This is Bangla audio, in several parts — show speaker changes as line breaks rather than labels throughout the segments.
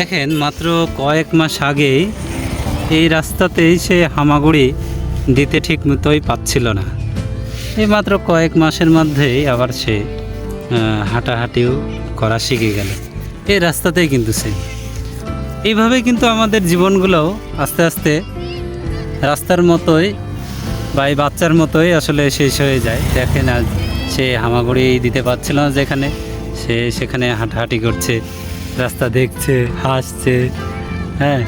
দেখেন, মাত্র কয়েক মাস আগেই এই রাস্তাতেই সে হামাগুড়ি দিতে ঠিক মতোই পাচ্ছিল না। এই মাত্র কয়েক মাসের মধ্যেই আবার সে হাঁটাহাঁটিও করা শিখে গেল। এই রাস্তাতেই কিন্তু সে। এইভাবে কিন্তু আমাদের জীবনগুলোও আস্তে আস্তে রাস্তার মতোই বা এই বাচ্চার মতোই আসলে শেষ হয়ে যায়। দেখেন আজ সে হামাগুড়ি দিতে পারছিল না যেখানে, সে সেখানে হাঁটাহাঁটি করছে। রাস্তা দেখছে, হাসছে হ্যাঁ?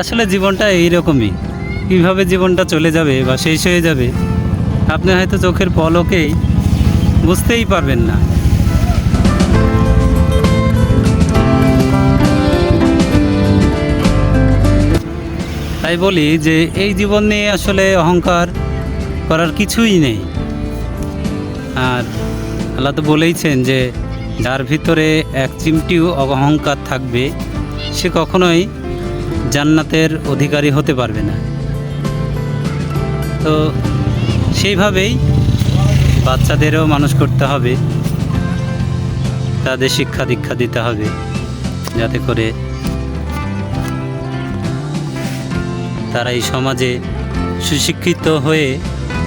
আসলে জীবনটা এইরকমই। কীভাবে জীবনটা চলে যাবে বা শেষ হয়ে যাবে, আপনি হয়তো চোখের পলকেই বুঝতেই পারবেন না। তাই বলি যে, এই জীবন নিয়ে আসলে অহংকার করার কিছুই নেই। আর আল্লাহ তো বলেইছেন যে যার ভিতরে এক চিমটিও অহংকার থাকবে, সে কখনোই জান্নাতের অধিকারী হতে পারবে না। তো সেইভাবেই বাচ্চাদেরও মানুষ করতে হবে, তাদের শিক্ষা দীক্ষা দিতে হবে, যাতে করে তারা এই সমাজে সুশিক্ষিত হয়ে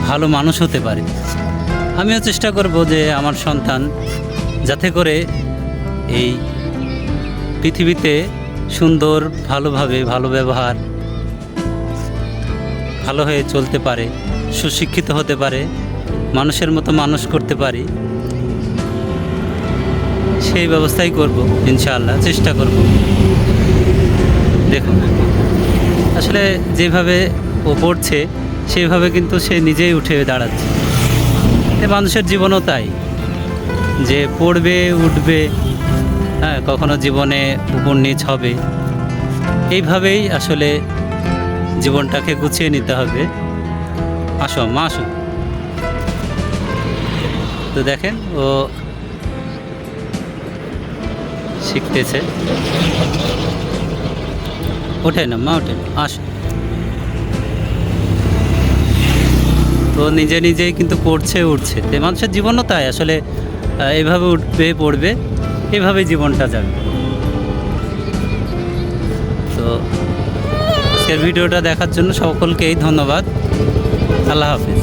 ভালো মানুষ হতে পারে। আমিও চেষ্টা করব যে আমার সন্তান যাতে করে এই পৃথিবীতে সুন্দর, ভালোভাবে ভালো ব্যবহার, ভালো হয়ে চলতে পারে, সুশিক্ষিত হতে পারে, মানুষের মতো মানুষ করতে পারি, সেই ব্যবস্থাই করব, ইনশাআল্লাহ, চেষ্টা করব। দেখুন, আসলে যেভাবে ও পড়ছে সেইভাবে কিন্তু সে নিজেই উঠে দাঁড়াচ্ছে। মানুষের জীবনও তাই। যে পড়বে, উঠবে হ্যাঁ কখনো জীবনে উপর নিচ হবে। এইভাবেই আসলে জীবনটাকে গুছিয়ে নিতে হবে। আসো, মা, আসো। তো দেখেন, ও শিখতেছে। ওঠে না মা ওঠে আসো। তো নিজে নিজেই কিন্তু পড়ছে, উঠছে। মানুষের জীবনও তাই, আসলে এভাবে উঠবে, পড়বে এভাবে জীবনটা যাবে। তো আজকের ভিডিওটা দেখার জন্য সকলকেই ধন্যবাদ। আল্লাহ হাফিজ।